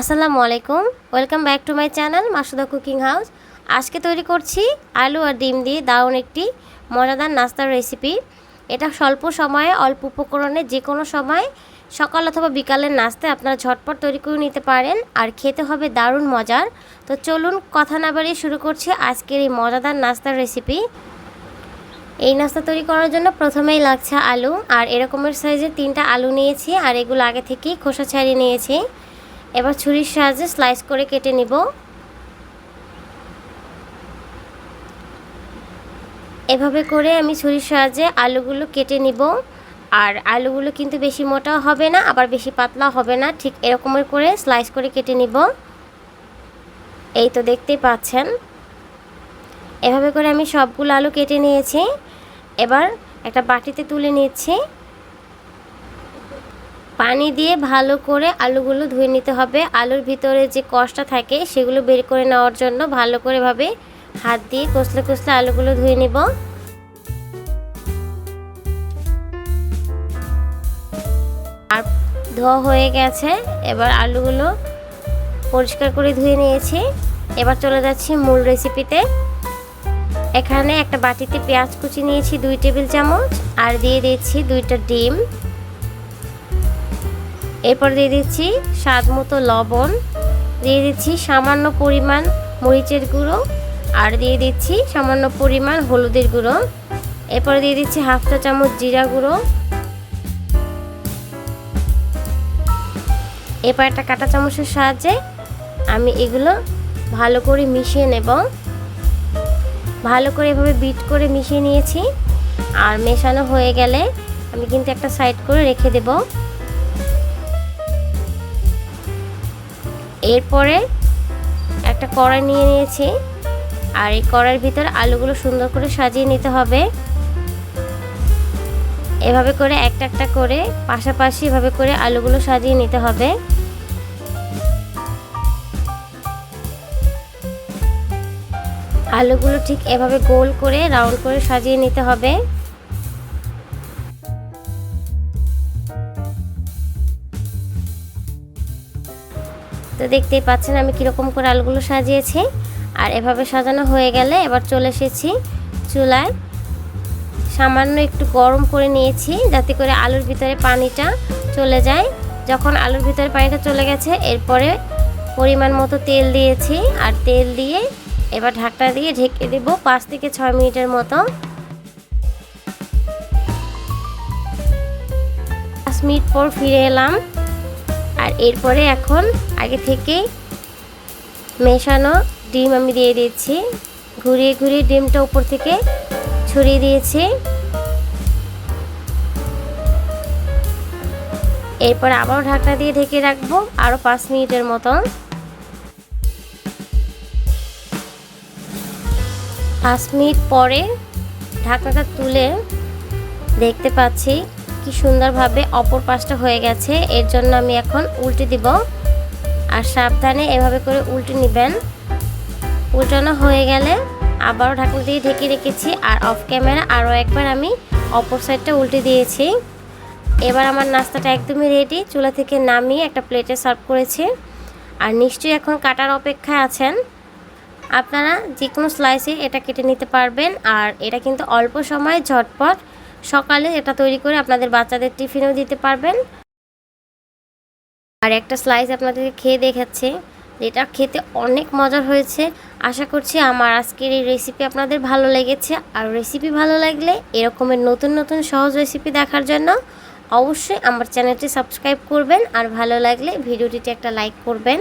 আসসালামু আলাইকুম। Welcome back to my channel Masuda cooking house আজকে তৈরি করছি আলু আর ডিম দিয়ে দারুণ একটি মজাদার নাস্তার রেসিপি এটা স্বল্প সময়ে, অল্প উপকরণে যে কোনো সময়, সকাল অথবা বিকালের নাস্তায় আপনারা ঝটপট তৈরি করে নিতে পারেন আর খেতে হবে দারুণ মজার। তো চলুন কথা না বাড়িয়ে শুরু করছি আজকের এই মজাদার নাস্তার রেসিপি এই নাস্তা তৈরি করার জন্য প্রথমেই লাগছে আলু, আর এরকমের সাইজের তিনটা আলু নিয়েছি, আর এগুলো আগে থেকেই খোসা ছাড়িয়ে নিয়েছি। এবার ছুরির সাহায্যে স্লাইস করে কেটে নিব। এভাবে করে আমি ছুরির সাহায্যে আলুগুলো কেটে নিব। আর আলুগুলো কিন্তু বেশি মোটাও হবে না, আবার বেশি পাতলা হবে না, ঠিক এরকমের করে স্লাইস করে কেটে নিব। এই তো দেখতেই পাচ্ছেন। এভাবে করে আমি সবগুলো আলু কেটে নিয়েছি। এবার একটা বাটিতে তুলে নিচ্ছি। পানি দিয়ে ভালো করে আলুগুলো ধুয়ে নিতে হবে। আলুর ভিতরে যে কষটা থাকে সেগুলো বের করে নেওয়ার জন্য ভালো করে ভাবে হাত দিয়ে কষলে কষলে আলুগুলো ধুয়ে নিব। আর ধোয়া হয়ে গেছে, এবার আলুগুলো পরিষ্কার করে ধুয়ে নিয়েছি। এবার চলে যাচ্ছি মূল রেসিপিতে এখানে একটা বাটিতে পেঁয়াজ কুচি নিয়েছি, দুই টেবিল চামচ, আর দিয়ে দিচ্ছি দুইটা ডিম। এরপর দিয়ে দিচ্ছি স্বাদ মতো লবণ, দিয়ে দিচ্ছি সামান্য পরিমাণ মরিচের গুঁড়ো, আর দিয়ে দিচ্ছি সামান্য পরিমাণ হলুদের গুঁড়ো। এরপর দিয়ে দিচ্ছি হাফ চা চামচ জিরা গুঁড়ো। এরপর একটা কাঁটা চামচের সাহায্যে আমি এগুলো ভালো করে মিশিয়ে নেব। ভালো করে এভাবে বিট করে মিশিয়ে নিয়েছি। আর মেশানো হয়ে গেলে আমি কিন্তু একটা সাইড করে রেখে দেবো। এরপরে একটা কড়াই নিয়ে নিয়েছি। আর এই কড়াইয়ের ভিতর আলুগুলো সুন্দর করে সাজিয়ে নিতে হবে। এভাবে করে একটা একটা করে পাশাপাশি এভাবে করে আলুগুলো সাজিয়ে নিতে হবে। আলুগুলো ঠিক এভাবে গোল করে, রাউন্ড করে সাজিয়ে নিতে হবে। তো দেখতেই পাচ্ছেন আমি কীরকম করে আলুগুলো সাজিয়েছি। আর এভাবে সাজানো হয়ে গেলে এবার চলে এসেছি চুলায়। সামান্য একটু গরম করে নিয়েছি যাতে করে আলুর ভিতরে পানিটা চলে যায়। যখন আলুর ভিতরে পানিটা চলে গেছে, এরপরে পরিমাণ মতো তেল দিয়েছি। আর তেল দিয়ে এবার ঢাকটা দিয়ে ঢেকে দেবো পাঁচ থেকে ছয় মিনিটের মতো। পাঁচ মিনিট পর ফিরে এলাম। আর এরপরে এখন আগে থেকেই মেশানো ডিম আমি দিয়ে দিচ্ছি ঘুরিয়ে ঘুরিয়ে ডিমটা উপর থেকে ছড়িয়ে দিয়েছি। এরপর আবারও ঢাকনা দিয়ে ঢেকে রাখব আরও পাঁচ মিনিটের মতন। পাঁচ মিনিট পরে ঢাকনাটা তুলে দেখতে পাচ্ছি কি সুন্দরভাবে অপর পাশটা হয়ে গেছে, এর জন্য আমি এখন উল্টে দিব। আর সাবধানে এভাবে করে উল্টে নেবেন। উল্টানো হয়ে গেলে আবারও ঢাকনা দিয়ে ঢেকে রেখেছি, আর অফ ক্যামেরা আরও একবার আমি অপর সাইডটা উল্টে দিয়েছি। এবার আমার নাস্তাটা একদমই রেডি চুলা থেকে নামিয়ে একটা প্লেটে সার্ভ করেছি। আর নিশ্চয়ই এখন কাটার অপেক্ষায় আছেন। আপনারা যে কোনো স্লাইসে এটা কেটে নিতে পারবেন, আর এটা কিন্তু অল্প সময় ঝটপট সকালে এটা তৈরি করে আপনাদের বাচ্চাদের টিফিনেও দিতে পারবেন। আর একটা স্লাইস আপনাদেরকে খেয়ে দেখাচ্ছে, যেটা খেতে অনেক মজার হয়েছে। আশা করছি আমার আজকের এই রেসিপি আপনাদের ভালো লেগেছে। আর রেসিপি ভালো লাগলে এরকমের নতুন নতুন সহজ রেসিপি দেখার জন্য অবশ্যই আমার চ্যানেলটি সাবস্ক্রাইব করবেন। আর ভালো লাগলে ভিডিওটিতে একটা লাইক করবেন।